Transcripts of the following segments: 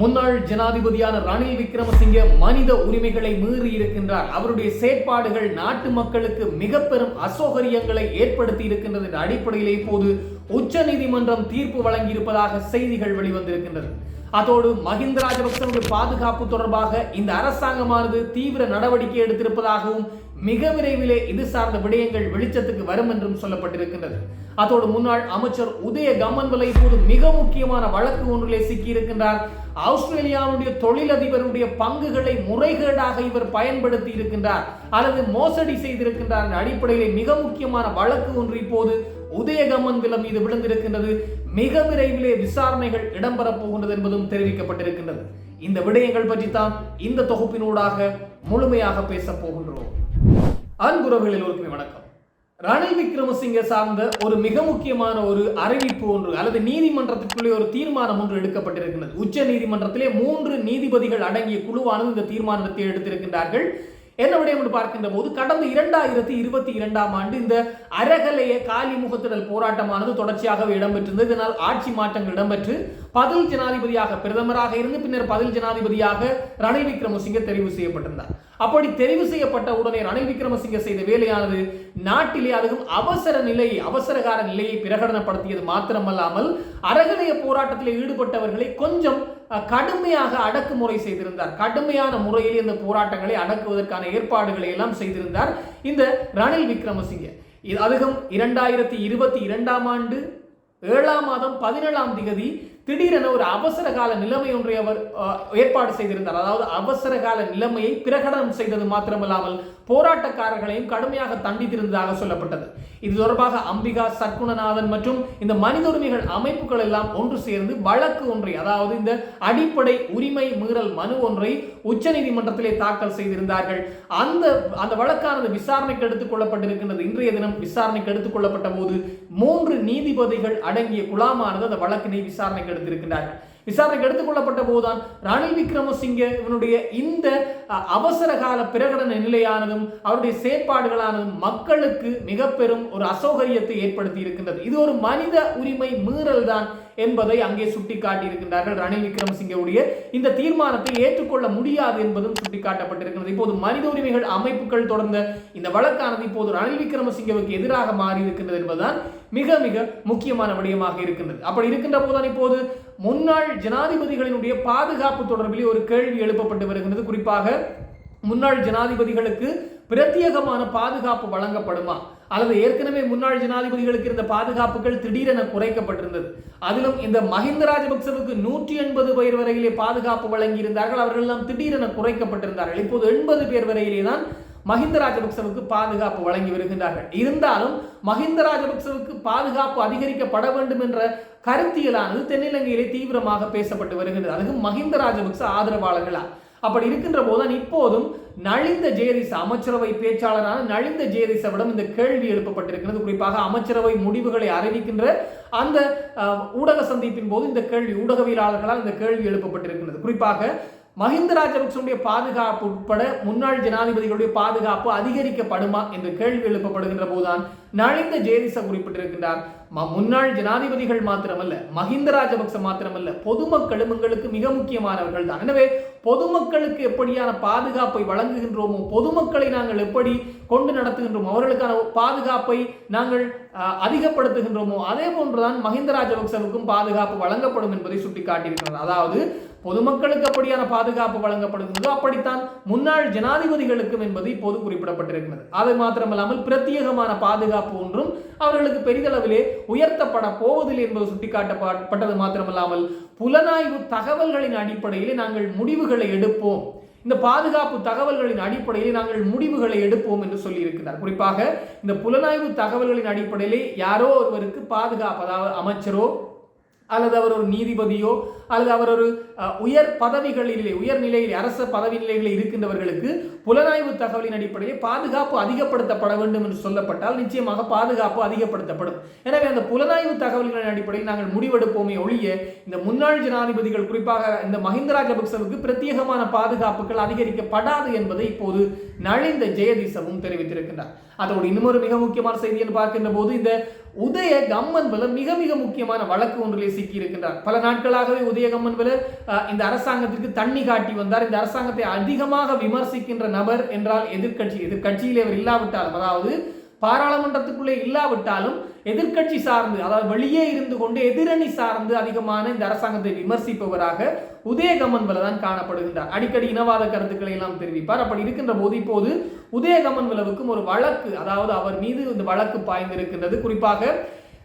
முன்னாள் ஜனாதிபதியான ரணில் விக்ரமசிங்கே மனித உரிமைகளை மீறி இருக்கின்றார். அவருடைய செயற்பாடுகள் நாட்டு மக்களுக்கு மிக பெரும் அசௌகரியங்களை ஏற்படுத்தி இருக்கின்றது என்ற போது இப்போது உச்ச நீதிமன்றம் தீர்ப்பு வழங்கியிருப்பதாக செய்திகள் வெளிவந்திருக்கின்றது. அதோடு மஹிந்த ராஜபக்சனுடைய பாதுகாப்பு தொடர்பாக இந்த அரசாங்கமானது தீவிர நடவடிக்கை எடுத்திருப்பதாகவும் மிக விரைவிலே இது சார்ந்த விடயங்கள் வெளிச்சத்துக்கு வரும் என்றும் சொல்லப்பட்டிருக்கின்றது. அதோடு முன்னாள் அமைச்சர் உதய கமன்வலை இப்போது மிக முக்கியமான வழக்கு ஒன்றிலே சிக்கியிருக்கின்றார். ஆஸ்திரேலியாவுடைய தொழிலதிபருடைய பங்குகளை முறைகேடாக இவர் பயன்படுத்தி இருக்கின்றார். அல்லது மோசடி செய்திருக்கின்றார் என்ற அடிப்படையிலே மிக முக்கியமான வழக்கு ஒன்று இப்போது உதயகமன் விலம் மீது விழுந்திருக்கின்றது. மிக விரைவிலே விசாரணைகள் இடம்பெறப் போகின்றது என்பதும் தெரிவிக்கப்பட்டிருக்கின்றது. இந்த விடயங்கள் பற்றி தான் இந்த தொகுப்பினூடாக முழுமையாக பேசப் போகின்றோம். அன்புறவுகளில் ஒருக்குமே வணக்கம். ரணில் விக்ரமசிங்க சார்ந்த ஒரு மிக முக்கியமான ஒரு அறிவிப்பு ஒன்று அல்லது நீதிமன்றத்திற்குள்ளே ஒரு தீர்மானம் ஒன்று எடுக்கப்பட்டிருக்கிறது உச்ச நீதிமன்றத்திலே மூன்று நீதிபதிகள் அடங்கிய குழுவானது இந்த தீர்மானத்தை எடுத்திருக்கின்றார்கள். என்ன விடயம் என்று பார்க்கின்ற போது கடந்த இரண்டாயிரத்தி இருபத்தி இரண்டாம் ஆண்டு இந்த அரகலைய காலி முகத்திடல் போராட்டமானது தொடர்ச்சியாகவே இடம்பெற்றிருந்தது. இதனால் ஆட்சி மாற்றங்கள் இடம்பெற்று பதில் ஜனாதிபதியாக பிரதமராக இருந்து பின்னர் பதில் ஜனாதிபதியாக ரணில் விக்ரமசிங்க தெரிவு செய்யப்பட்டிருந்தார். அப்படி தெரிவு செய்யப்பட்ட உடனே ரணில் விக்ரமசிங்க செய்த வேலையானது நாட்டிலே அதுவும் அவசர நிலை அவசரகார நிலையை பிரகடனப்படுத்தியது மாத்திரமல்லாமல் அரகலைய போராட்டத்தில் ஈடுபட்டவர்களை கொஞ்சம் கடுமையாக அடக்குமுறை செய்திருந்தார். கடுமையான முறையில் இந்த போராட்டங்களை அடக்குவதற்கான ஏற்பாடுகளை எல்லாம் செய்திருந்தார் இந்த ரணில் விக்ரமசிங்கே. இது அதுவும் இரண்டாயிரத்தி இருபத்தி இரண்டாம் ஆண்டு ஏழாம் மாதம் பதினேழாம் திகதி திடீரென ஒரு அவசர கால நிலைமை ஒன்றை அவர் ஏற்பாடு செய்திருந்தார். அதாவது அவசர கால நிலைமையை பிரகடனம் செய்தது மாத்திரமல்லாமல் போராட்டக்காரர்களையும் கடுமையாக தண்டித்திருந்ததாக சொல்லப்பட்டது. இது தொடர்பாக அம்பிகா சற்குணநாதன் மற்றும் இந்த மனித உரிமைகள் அமைப்புகள் எல்லாம் ஒன்று சேர்ந்து வழக்கு ஒன்றை அதாவது இந்த அடிப்படை உரிமை மீறல் மனு ஒன்றை உச்சநீதிமன்றத்திலே தாக்கல் செய்திருந்தார்கள். அந்த அந்த வழக்கானது விசாரணைக்கு எடுத்துக் கொள்ளப்பட்டிருக்கின்றது. இன்றைய தினம் விசாரணைக்கு எடுத்துக் கொள்ளப்பட்ட போது மூன்று நீதிபதிகள் அடங்கிய குழாமானது அந்த வழக்கினை விசாரணைக்கு எடுத்திருக்கிறார்கள் விசாரணைக்கு எடுத்துக்கொள்ளப்பட்ட போதுதான் ரணில் விக்ரமசிங்கே இவனுடைய இந்த அவசர கால பிரகடன நிலையானதும் அவருடைய செயற்பாடுகளானதும் மக்களுக்கு மிக பெரும் ஒரு அசௌகரியத்தை ஏற்படுத்தி இருக்கின்றது. இது ஒரு மனித உரிமை மீறல் தான் என்பதை அங்கே சுட்டிக்காட்டி இருக்கின்றார்கள் ரணில் விக்ரமசிங்கவுடைய. இந்த தீர்மானத்தை ஏற்றுக்கொள்ள முடியாது என்பதும் சுட்டிக்காட்டப்பட்டிருக்கிறது இப்போது மனித உரிமைகள் அமைப்புகள் தொடர்ந்த இந்த வழக்கானது இப்போது ரணில் விக்ரமசிங்கவுக்கு எதிராக மாறி இருக்கின்றது என்பதுதான் மிக மிக முக்கியமான விடயமாக இருக்கின்றது. அப்படி இருக்கின்ற போதுதான் இப்போது முன்னாள் ஜனாதிபதிகளினுடைய பாதுகாப்பு தொடர்பிலே ஒரு கேள்வி எழுப்பப்பட்டு வருகின்றது. குறிப்பாக முன்னாள் ஜனாதிபதிகளுக்கு பிரத்யேகமான பாதுகாப்பு வழங்கப்படுமா? அல்லது ஏற்கனவே முன்னாள் ஜனாதிபதிகளுக்கு இருந்த பாதுகாப்புகள் திடீரென குறைக்கப்பட்டிருந்தது. அதிலும் இந்த மஹிந்த ராஜபக்சவுக்கு நூற்றி எண்பது பேர் வரையிலே பாதுகாப்பு வழங்கியிருந்தார்கள். அவர்கள் எல்லாம் திடீரென குறைக்கப்பட்டிருந்தார்கள். இப்போது எண்பது பேர் வரையிலே தான் மஹிந்த ராஜபக்சவுக்கு பாதுகாப்பு வழங்கி வருகின்றார்கள். இருந்தாலும் மஹிந்த ராஜபக்சவுக்கு பாதுகாப்பு அதிகரிக்கப்பட வேண்டும் என்ற கருத்தியலானது தென்னிலங்கையிலே தீவிரமாக பேசப்பட்டு வருகின்றது. அதுவும் மஹிந்த ராஜபக்ச ஆதரவாளர்களா? அப்படி இருக்கின்ற போதுதான் இப்போதும் நலிந்த ஜெயரிச அமைச்சரவை பேச்சாளரான நலிந்த ஜெயரிசவிடம் இந்த கேள்வி எழுப்பப்பட்டிருக்கிறது குறிப்பாக அமைச்சரவை முடிவுகளை அறிவிக்கின்ற அந்த ஊடக சந்திப்பின் போது இந்த கேள்வி ஊடகவியலாளர்களால் இந்த கேள்வி எழுப்பப்பட்டிருக்கிறது குறிப்பாக மஹிந்த ராஜபக்சனுடைய பாதுகாப்பு உட்பட முன்னாள் ஜனாதிபதிகளுடைய பாதுகாப்பு அதிகரிக்கப்படுமா என்ற கேள்வி எழுப்பப்படுகின்ற போதுதான் நலிந்த ஜெயதிச குறிப்பிட்டிருக்கின்றார். ம- முன்னாள் ஜனாதிபதிகள் மாத்திரமல்ல மஹிந்த ராஜபக்ச மாத்திரமல்ல பொதுமக்களும் எங்களுக்கு மிக முக்கியமானவர்கள் தான் எனவே பொதுமக்களுக்கு எப்படியான பாதுகாப்பை வழங்குகின்றோமோ பொதுமக்களை நாங்கள் எப்படி கொண்டு நடத்துகின்றோமோ அவர்களுக்கான பாதுகாப்பை நாங்கள் அதிகப்படுத்துகின்றோமோ அதே போன்றுதான் மஹிந்த ராஜபக்சவுக்கும் பாதுகாப்பு வழங்கப்படும் என்பதை சுட்டிக்காட்டியிருக்கிறார். அதாவது பொதுமக்களுக்கு அப்படியான பாதுகாப்பு வழங்கப்படுகிறதோ அப்படித்தான் முன்னாள் ஜனாதிபதிகளுக்கும் என்பது இப்போது குறிப்பிடப்பட்டிருக்கிறது. அது மாத்திரமல்லாமல் பிரத்யேகமான பாதுகாப்பு ஒன்றும் அவர்களுக்கு பெரிதளவிலே உயர்த்தப்பட போவதில்லை என்பது சுட்டிக்காட்டப்பட்டது மாத்திரமல்லாமல் புலனாய்வு தகவல்களின் அடிப்படையிலே நாங்கள் முடிவுகளை எடுப்போம். இந்த பாதுகாப்பு தகவல்களின் அடிப்படையில் நாங்கள் முடிவுகளை எடுப்போம் என்று சொல்லியிருக்கிறார். குறிப்பாக இந்த புலனாய்வு தகவல்களின் அடிப்படையிலே யாரோ ஒருவருக்கு பாதுகாப்பு அதாவது அமைச்சரோ அல்லது அவர் ஒரு நீதிபதியோ அல்லது அவர் ஒரு உயர் பதவிகளிலே உயர் நிலையில் அரச பதவி நிலைகளில் இருக்கின்றவர்களுக்கு புலனாய்வு தகவலின் அடிப்படையில் பாதுகாப்பு அதிகப்படுத்தப்பட வேண்டும் என்று சொல்லப்பட்டால் நிச்சயமாக பாதுகாப்பு அதிகப்படுத்தப்படும். எனவே அந்த புலனாய்வு தகவல்களின் அடிப்படையில் நாங்கள் முடிவெடுப்போமே ஒழிய இந்த முன்னாள் ஜனாதிபதிகள் குறிப்பாக இந்த மஹிந்த ராஜபக்சவுக்கு பிரத்யேகமான பாதுகாப்புகள் அதிகரிக்கப்படாது என்பதை இப்போது நலிந்த ஜெயதிசவும் தெரிவித்திருக்கின்றார். அதோடு இன்னொரு மிக முக்கியமான செய்தி என்று பார்க்கின்ற போது இந்த உதய கம்மன் மிக மிக முக்கியமான வழக்கு ஒன்றிலே சிக்கி இருக்கின்றார் பல நாட்களாகவே உதயகம்மன் இந்த அரசாங்கத்திற்கு தண்ணி காட்டி வந்தார். இந்த அரசாங்கத்தை அதிகமாக விமர்சிக்கின்ற நபர் என்றால் எதிர்கட்சி எதிர்கட்சியில் இவர் இல்லாவிட்டாலும் அதாவது பாராளுமன்றத்துக்குள்ளே இல்லாவிட்டாலும் எதிர்கட்சி சார்ந்து அதாவது வெளியே இருந்து கொண்டு எதிரணி சார்ந்து அதிகமான இந்த அரசாங்கத்தை விமர்சிப்பவராக உதயகமன்வல தான் காணப்படுகின்றார். அடிக்கடி இனவாத கருத்துக்களை எல்லாம் தெரிவிப்பார். அப்படி இருக்கின்ற போது இப்போது உதயகமன்வலவுக்கும் ஒரு வழக்கு அதாவது அவர் மீது இந்த வழக்கு பாய்ந்திருக்கின்றது. குறிப்பாக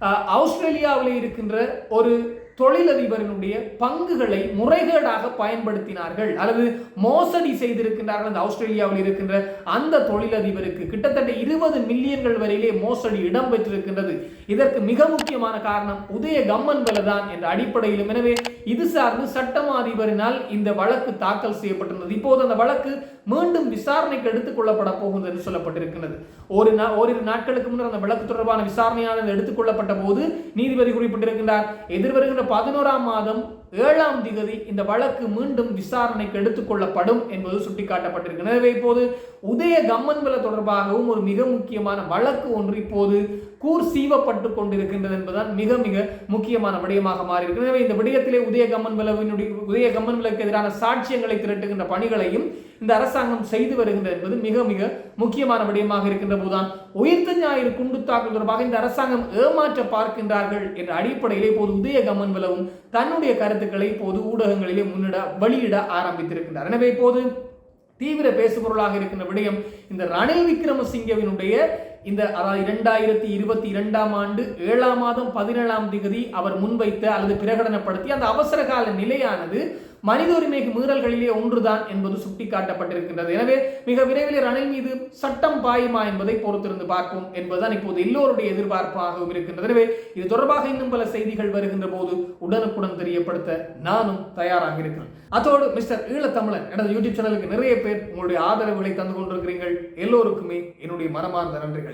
ஆஸ்திரேலியாவில் இருக்கின்ற ஒரு தொழிலதிபரினுடைய பங்குகளை முறைகேடாக பயன்படுத்தினார்கள். அல்லது மோசடி செய்திருக்கின்றார்கள் அந்த ஆஸ்திரேலியாவில் இருக்கின்ற அந்த தொழிலதிபருக்கு. கிட்டத்தட்ட இருபது மில்லியன்கள் வரையிலே மோசடி இடம்பெற்றிருக்கின்றது இதற்கு மிக முக்கியமான காரணம் உதய கம்மன்வல தான் என்ற அடிப்படையிலும். எனவே இது சார்ந்து சட்டமா அதிபரினால் இந்த வழக்கு தாக்கல் செய்யப்பட்டிருந்தது. இப்போது அந்த வழக்கு மீண்டும் விசாரணைக்கு எடுத்துக் கொள்ளப்பட போகிறது என்று சொல்லப்பட்டிருக்கிறது ஒரு ஓரிரு நாட்களுக்கு முன்னர் அந்த வழக்கு தொடர்பான விசாரணையானது எடுத்துக் கொள்ளப்பட்ட போது நீதிபதி குறிப்பிட்டிருக்கின்றார் எதிர்வருகின்ற பதினோராம் மாதம் ஏழாம் திகதி இந்த வழக்கு மீண்டும் விசாரணைக்கு எடுத்துக்கொள்ளப்படும் என்பது சுட்டிக்காட்டப்பட்டிருக்கு எனவே இப்போது உதய கம்மன்வல தொடர்பாகவும் ஒரு மிக முக்கியமான வழக்கு ஒன்று இப்போது கூர் சீவப்பட்டு கொண்டிருக்கின்றது என்பதுதான் மிக மிக முக்கியமான விடயமாக மாறியிருக்கு எனவே இந்த விடயத்திலே உதய கம்மன்வலவினுடைய உதய கம்மன்வலுக்கு எதிரான சாட்சியங்களை திரட்டுகின்ற பணிகளையும் இந்த அரசாங்கம் செய்து வருகின்றது என்பது மிக மிக முக்கியமான விடயமாக இருக்கின்ற போதுதான் உயிர்த்த ஞாயிறு குண்டு தாக்கல் தொடர்பாக இந்த அரசாங்கம் ஏமாற்ற பார்க்கின்றார்கள் என்ற அடிப்படையிலே இப்போது உதய கம்மன்வலவும் தன்னுடைய கருத்துக்களை பொது ஊடகங்களிலே முன்னிட வெளியிட ஆரம்பித்திருக்கின்றார். எனவே இப்போது தீவிர பேசுபொருளாக இருக்கின்ற விடயம் இந்த ரணில் விக்ரமசிங்கவினுடைய இந்த அதாவது இரண்டாயிரத்தி இருபத்தி இரண்டாம் ஆண்டு ஏழாம் மாதம் பதினேழாம் திகதி அவர் முன்வைத்த அல்லது பிரகடனப்படுத்தி அந்த அவசர கால நிலையானது மனித உரிமை மீறல்களிலே ஒன்றுதான் என்பது சுட்டிக்காட்டப்பட்டிருக்கின்றது. எனவே மிக விரைவில் ரணில் மீது சட்டம் பாயுமா என்பதை பொறுத்திருந்து பார்ப்போம் என்பதுதான் இப்போது எல்லோருடைய எதிர்பார்ப்பாகவும் இருக்கின்றது. எனவே இது தொடர்பாக இன்னும் பல செய்திகள் வருகின்ற போது உடனுக்குடன் தெரியப்படுத்த நானும் தயாராக இருக்கிறேன். அதோடு மிஸ்டர் ஈழத்தமிழன் எனது யூடியூப் சேனலுக்கு நிறைய பேர் உங்களுடைய ஆதரவுகளை தந்து கொண்டிருக்கிறீர்கள். எல்லோருக்குமே என்னுடைய மனமார்ந்த நன்றிகள்.